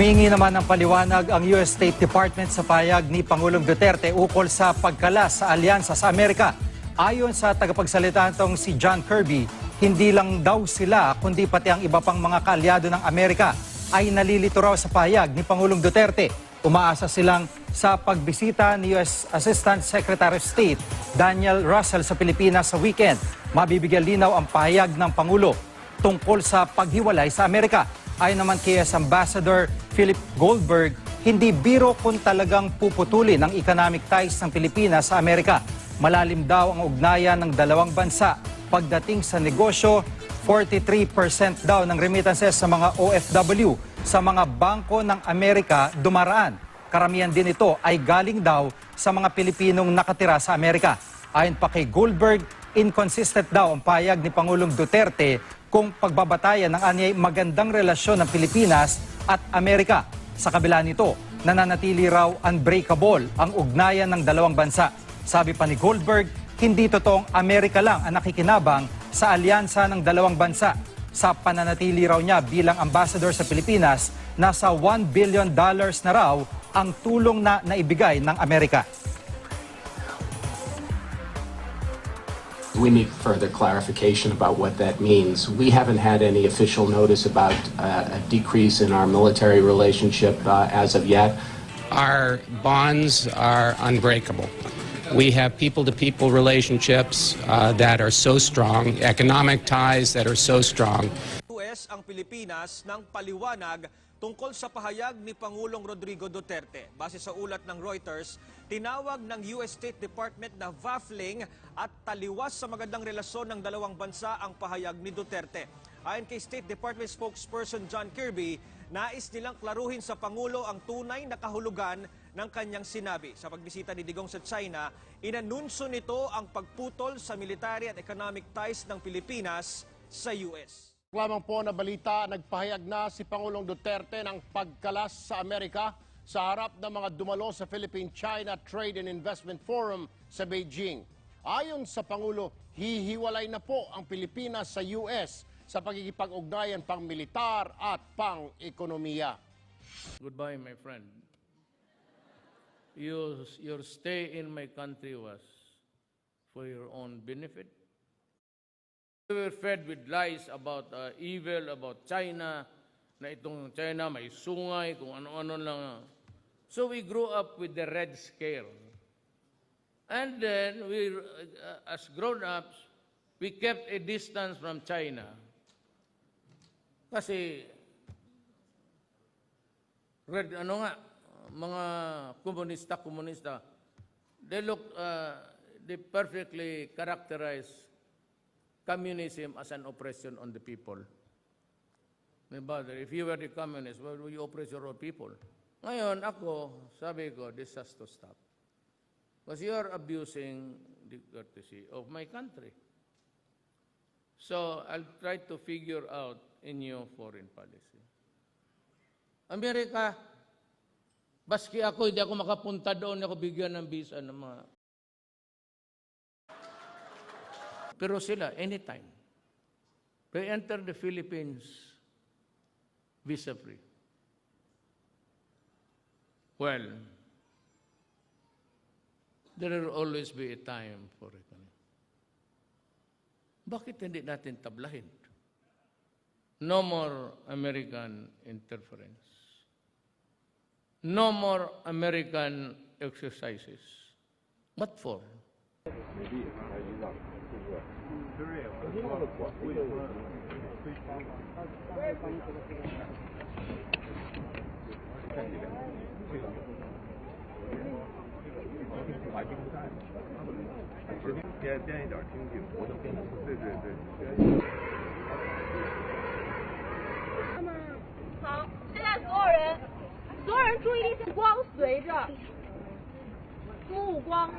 Humingi naman ng paliwanag ang US State Department sa payag ni Pangulong Duterte ukol sa pagkalas sa alyansa sa Amerika. Ayon sa tagapagsalita nitong si John Kirby, hindi lang daw sila kundi pati ang iba pang mga kaalyado ng Amerika ay nalilito raw sa payag ni Pangulong Duterte. Umaasa silang sa pagbisita ni US Assistant Secretary of State Daniel Russell sa Pilipinas sa weekend. Mabibigyan linaw ang payag ng Pangulo tungkol sa paghiwalay sa Amerika. Ayon naman kay Ambassador Philip Goldberg, hindi biro kung talagang puputulin ang economic ties ng Pilipinas sa Amerika. Malalim daw ang ugnayan ng dalawang bansa. Pagdating sa negosyo, 43% daw ng remittances sa mga OFW sa mga bangko ng Amerika dumaraan. Karamihan din ito ay galing daw sa mga Pilipinong nakatira sa Amerika. Ayon pa kay Goldberg, inconsistent daw ang payag ni Pangulong Duterte kung pagbabatayan ng anyay magandang relasyon ng Pilipinas at Amerika. Sa kabila nito, nananatili raw unbreakable ang ugnayan ng dalawang bansa. Sabi pa ni Goldberg, hindi totoong Amerika lang ang nakikinabang sa alyansa ng dalawang bansa. Sa pananatili raw niya bilang ambassador sa Pilipinas, nasa 1 billion dollars na raw ang tulong na naibigay ng Amerika. We need further clarification about what that means. We haven't had any official notice about uh, a decrease in our military relationship uh, as of yet. Our bonds are unbreakable. We have people to people relationships uh, that are so strong, economic ties that are so strong. US ang Pilipinas ng paliwanag tungkol sa pahayag ni Pangulong Rodrigo Duterte. Base sa ulat ng Reuters, tinawag ng US State Department na baffling at taliwas sa magandang relasyon ng dalawang bansa ang pahayag ni Duterte. Ayon kay State Department spokesperson John Kirby, nais nilang klaruhin sa Pangulo ang tunay na kahulugan ng kanyang sinabi. Sa pagbisita ni Digong sa China, inanunso nito ang pagputol sa military at economic ties ng Pilipinas sa US. Lamang po na balita, nagpahayag na si Pangulong Duterte ng pagkalas sa Amerika sa harap ng mga dumalo sa Philippine-China Trade and Investment Forum sa Beijing. Ayon sa Pangulo, hihiwalay na po ang Pilipinas sa US sa pagkikipag-ugnayan pang militar at pang ekonomiya. Goodbye, my friend. You, your stay in my country was for your own benefit. We were fed with lies about uh, evil, about China, na itong China may sungay, kung ano-ano lang. So we grew up with the red scare. And then, we, uh, as grown-ups, we kept a distance from China. Kasi red, ano nga, mga komunista, komunista, they look, uh, they perfectly characterize communism as an oppression on the people. Diba? If you were the communist, why would you oppress your own people? Ngayon, ako, sabi ko, this has to stop. Because you are abusing the courtesy of my country. So, I'll try to figure out a new foreign policy. Amerika, baski ako, hindi ako makapunta doon, ako bigyan ng visa ng mga... Pero sila, anytime. They enter the Philippines visa-free. Well, there will always be a time for it. Bakit hindi natin tablahin? No more American interference. No more American exercises. What for? 好，现在所有人，所有人注意力目光随着目光。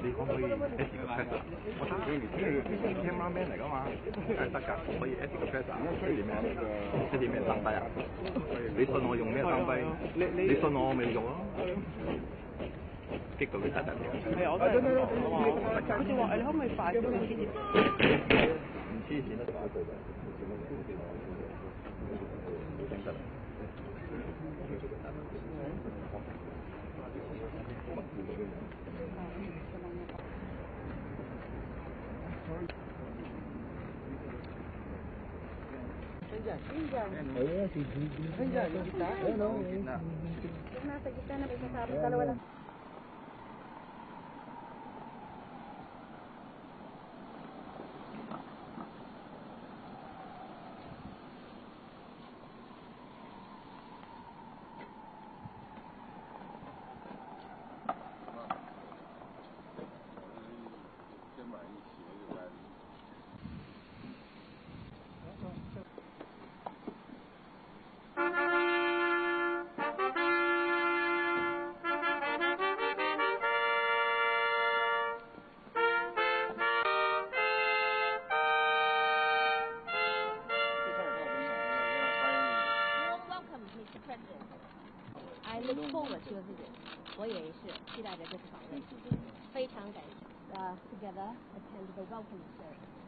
你可唔可以 S 个 pass 啊？我得你呢個咩 man 嚟噶嘛？係得㗎，可以 S 個 pass 啊？你點樣？你點樣啊？你信我用咩裝逼？你你你信我我咪用咯。激到你得啊！係，我真係你可唔可以快啲？唔黐。Welcome, I look forward to your visit. 我也是期待着这次访问，非常感谢呃 together attend the welcome ceremony.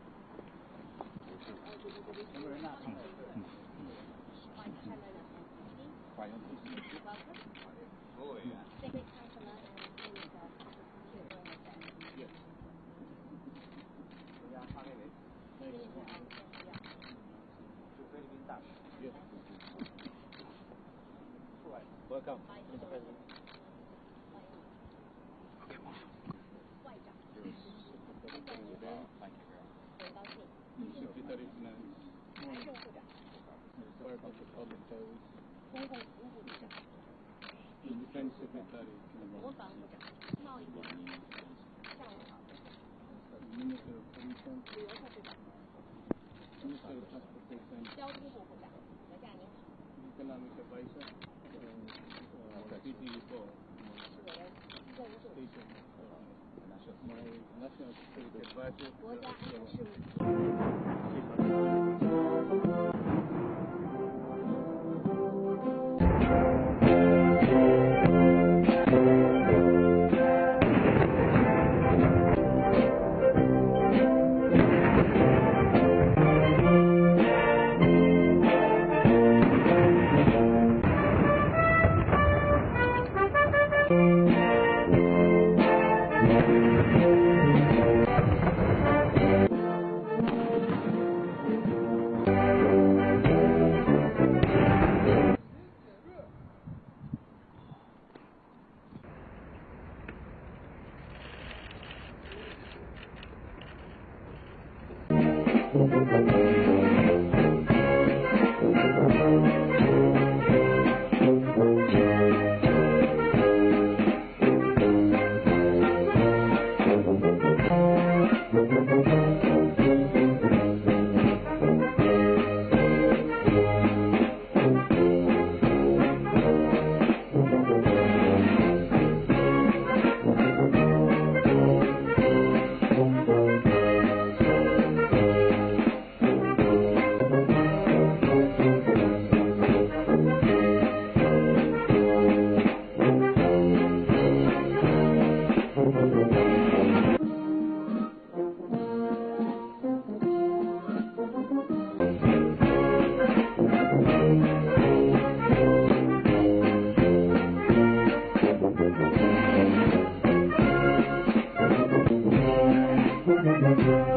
外交部长，公共事务，my national security advisor. Thank you.